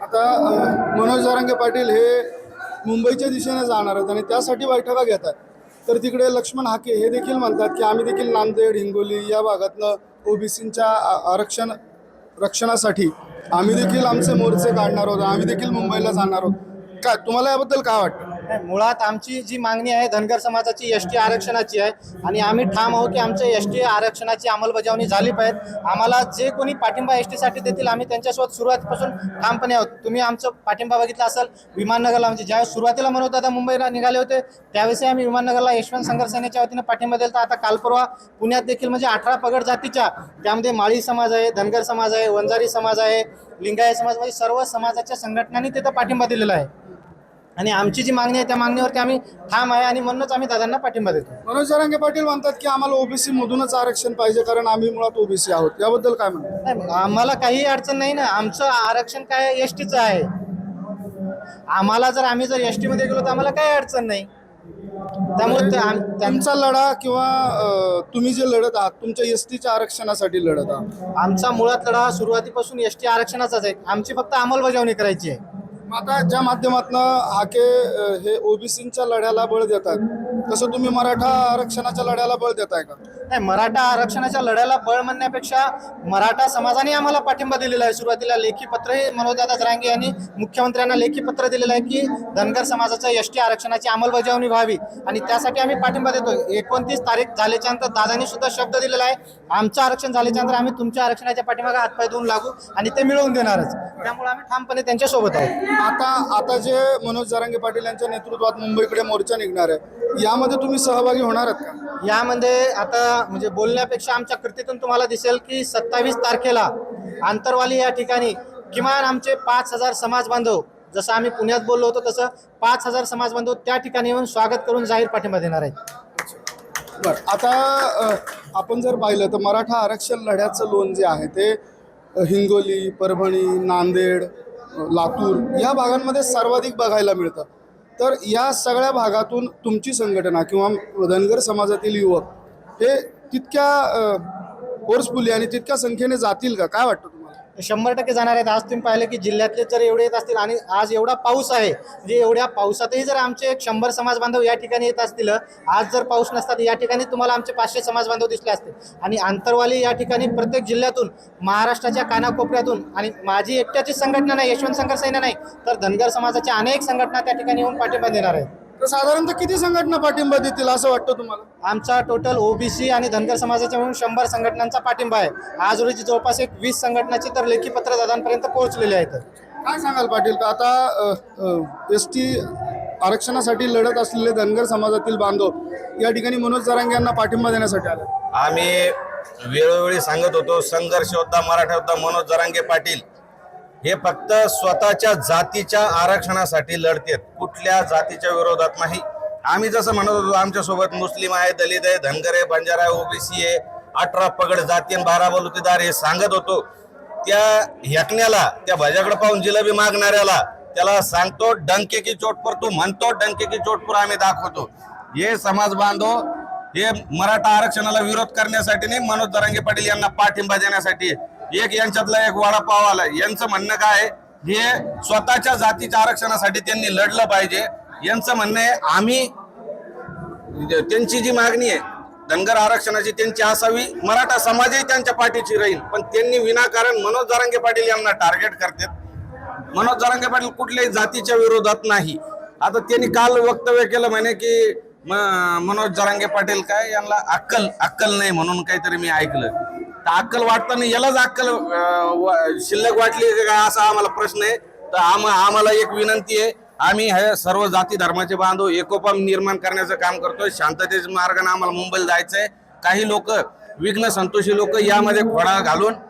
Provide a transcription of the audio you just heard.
आता मनोज जारांगे पाटील हे मुंबईच्या दिशेने जाणार आहेत आणि त्यासाठी बैठका घेतात तर तिकडे लक्ष्मण हाके हे देखील म्हणतात की आम्ही देखील नांदेड हिंगोली या भागातनं ओबीसींच्या आरक्षण रक्षणासाठी आम्ही देखील आमचे मोर्चे काढणार आहोत आम्ही देखील मुंबईला जाणार आहोत. काय तुम्हाला याबद्दल काय वाटतं? नाही, मुळात आमची जी मागणी आहे धनगर समाजाची एस टी आरक्षणाची आहे. आणि आम्ही ठाम आहोत की आमच्या एस टी आरक्षणाची अंमलबजावणी झाली पाहिजे. आम्हाला जे कोणी पाठिंबा एस टीसाठी देतील आम्ही त्यांच्यासोबत सुरुवातीपासून ठामपणे आहोत. तुम्ही आमचं पाठिंबा बघितला असाल विमाननगरला म्हणजे ज्यावेळेस सुरुवातीला म्हणत दादा मुंबईला निघाले होते त्यावेळेस आम्ही विमाननगरला यशवंत संघर्ष सेनेच्या वतीने पाठिंबा दिला तर आता काल परवा पुण्यात देखील म्हणजे अठरा पगड जातीच्या त्यामध्ये माळी समाज आहे धनगर समाज आहे वंजारी समाज आहे लिंगायत समाज म्हणजे सर्व समाजाच्या संघटनांनी तिथं पाठिंबा दिलेला आहे. आणि आमची जी मागणी आहे त्या मागणीवरती आम्ही ठाम आहे आणि म्हणूनच आम्ही दादांना पाठिंबा देतो. मनोज जारांगे पाटील म्हणतात की आम्हाला ओबीसी मधूनच आरक्षण पाहिजे कारण आम्ही मुळात ओबीसी आहोत. याबद्दल काय म्हणतात? नाही, मग आम्हाला काही अडचण नाही ना. आमचं आरक्षण काय एस टीचं आहे. आम्हाला जर आम्ही जर एसमध्ये गेलो तर आम्हाला काही अडचण नाही. त्यामुळे ते आम- त्यां- त्यांचा लढा किंवा अ, तुम्ही जे लढत आहात तुमच्या एस टीच्या आरक्षणासाठी लढत आहात. आमचा मुळात लढा हा सुरुवातीपासून एस टी आरक्षणाचाच आहे. आमची फक्त अंमलबजावणी करायची आहे. मग आता ज्या माध्यमातून हाके हे ओबीसीच्या लढ्याला बळ देतात तसं तुम्ही मराठा आरक्षणाच्या लढ्याला बळ देताय का? नाही मराठा आरक्षणाच्या लढ्याला बळ म्हणण्यापेक्षा मराठा समाजाने आम्हाला पाठिंबा दिलेला आहे. सुरुवातीला लेखी पत्रही मनोजदादा जरांगे यांनी मुख्यमंत्र्यांना लेखी पत्र दिलेलं आहे की धनगर समाजाच्या एस टी आरक्षणाची अंमलबजावणी व्हावी आणि त्यासाठी आम्ही पाठिंबा देतो एकोणतीस तारीख झाल्याच्यानंतर दादांनी सुद्धा शब्द दिलेला आहे. आमचं आरक्षण झाल्याच्यानंतर आम्ही तुमच्या आरक्षणाच्या पाठीमागे हातपाय देऊन लागू आणि ते मिळवून देणारच. त्यामुळे आम्ही ठामपणे त्यांच्यासोबत आहोत. आता आता जे मनोज जारांगे पाटील यांच्या नेतृत्वात मुंबईकडे मोर्चा निघणार आहे यामध्ये तुम्ही सहभागी होणार आहात का? यामध्ये आता म्हणजे बोलण्यापेक्षा आमच्या कृतीतून तुम्हाला दिसेल की सत्तावीस तारखेला आंतरवाली या ठिकाणी किमान आमचे पाच हजार समाज बांधव जसं आम्ही पुण्यात बोललो होतो तसं पाच हजार समाज बांधव त्या ठिकाणी येऊन स्वागत करून जाहीर पाठिंबा देणार आहेत. बरं आता आपण जर पाहिलं तर मराठा आरक्षण लढ्याचं लोन जे आहे ते हिंगोली परभणी नांदेड लातूर या भागांमध्ये सर्वाधिक बघायला मिळतं. तर या सगळ्या भागातून तुमची संघटना किंवा धनगर समाजातील युवक हे तितक्या फोर्सफुली आणि तितक्या संख्येने जातील का? काय वाटतं तुम्हाला? शंभर टक्के जाणार आहेत. आज तुम्ही पाहिलं की जिल्ह्यातले जर एवढे येत असतील आणि आज एवढा पाऊस आहे म्हणजे एवढ्या पावसातही जर आमचे एक शंभर समाज बांधव या ठिकाणी येत असतील आज जर पाऊस नसता तर या ठिकाणी तुम्हाला आमचे पाचशे समाज बांधव दिसले असते आणि आंतरवाली या ठिकाणी प्रत्येक जिल्ह्यातून महाराष्ट्राच्या कानाकोपऱ्यातून आणि माझी एकट्याची संघटना नाही यशवंत संघर्ष सैन्य नाही तर धनगर समाजाच्या अनेक संघटना त्या ठिकाणी येऊन पाठिंबा देणार आहेत. तर साधारणतः किती संघटना पाठिंबा देतील असं वाटतं तुम्हाला? आमचा टोटल ओबीसी आणि धनगर समाजाच्या मिळून शंभर संघटनांचा पाठिंबा आहे. आज रोजी जवळपास एक वीस संघटनाची तर लेखी पत्र दादांपर्यंत पोहोचलेली आहेत. काय सांगाल पाटील? का आता एस टी आरक्षणासाठी लढत असलेले धनगर समाजातील बांधव या ठिकाणी मनोज जरांगे यांना पाठिंबा देण्यासाठी आले. आम्ही वेळोवेळी सांगत होतो संघर्ष होता मराठा होता मनोज जरांगे पाटील हे फक्त स्वतःच्या जातीच्या आरक्षणासाठी लढतेत. कुठल्या जातीच्या विरोधात नाही. आम्ही जसं म्हणत होतो आमच्यासोबत मुस्लिम आहे दलित आहे धनगर आहे बंजारा आहे ओबीसी आहे अठरा पगड जाती आणि बारा बलुतेदार हे सांगत होतो. त्या यकण्याला त्या भजाकडे पाहून जिलेबी मागणाऱ्याला त्याला सांगतो डंके की चोटपूर तू म्हणतो डंके की चोटपूर आम्ही दाखवतो. हे समाज बांधव हे मराठा आरक्षणाला विरोध करण्यासाठी नाही मनोज दरांगे पाटील यांना पाठिंबा देण्यासाठी एक यांच्यातला एक वडापाव आला यांचं म्हणणं काय हे स्वतःच्या जातीच्या आरक्षणासाठी त्यांनी लढलं पाहिजे. यांचं म्हणणं आहे आम्ही त्यांची जी मागणी आहे धनगर आरक्षणाची त्यांची असावी. मराठा समाजही त्यांच्या पाठीची राहील. पण त्यांनी विनाकारण मनोज जारांगे पाटील यांना टार्गेट करतात. मनोज जारांगे पाटील कुठल्याही जातीच्या विरोधात नाही. आता त्यांनी काल वक्तव्य केलं म्हणे की मनोज जारांगे पाटील काय? यांना अक्कल अक्कल नाही म्हणून काहीतरी मी ऐकलं. तर अक्कल वाटताना यालाच अक्कल शिल्लक वाटली का असा आम्हाला प्रश्न आहे. तर आम आम्हाला एक विनंती आहे. आम्ही हे सर्व जाती धर्माचे बांधव एकोपा निर्माण करण्याचं काम करतोय. शांततेच्या मार्गाने आम्हाला मुंबईला जायचंय. काही लोक विघ्न संतोषी लोक यामध्ये खोडा घालून